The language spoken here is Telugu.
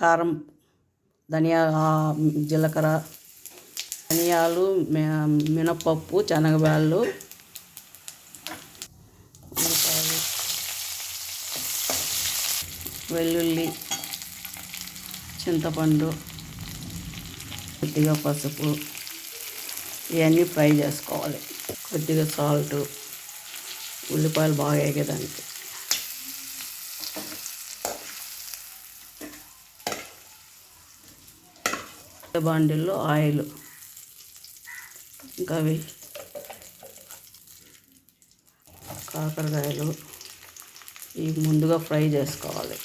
కారం ధనియా జీలకర్ర ధనియాలు మినపప్పు శనగబాళ్ళు ఉల్లిపాయలు వెల్లుల్లి చింతపండు కొద్దిగా పసుపు ఇవన్నీ ఫ్రై చేసుకోవాలి. కొద్దిగా సాల్ట్ ఉల్లిపాయలు బాగా వేగేదానికి బాండిల్లో ఆయిల్. ఇంకా అవి కాకరకాయలు ఇవి ముందుగా ఫ్రై చేసుకోవాలి.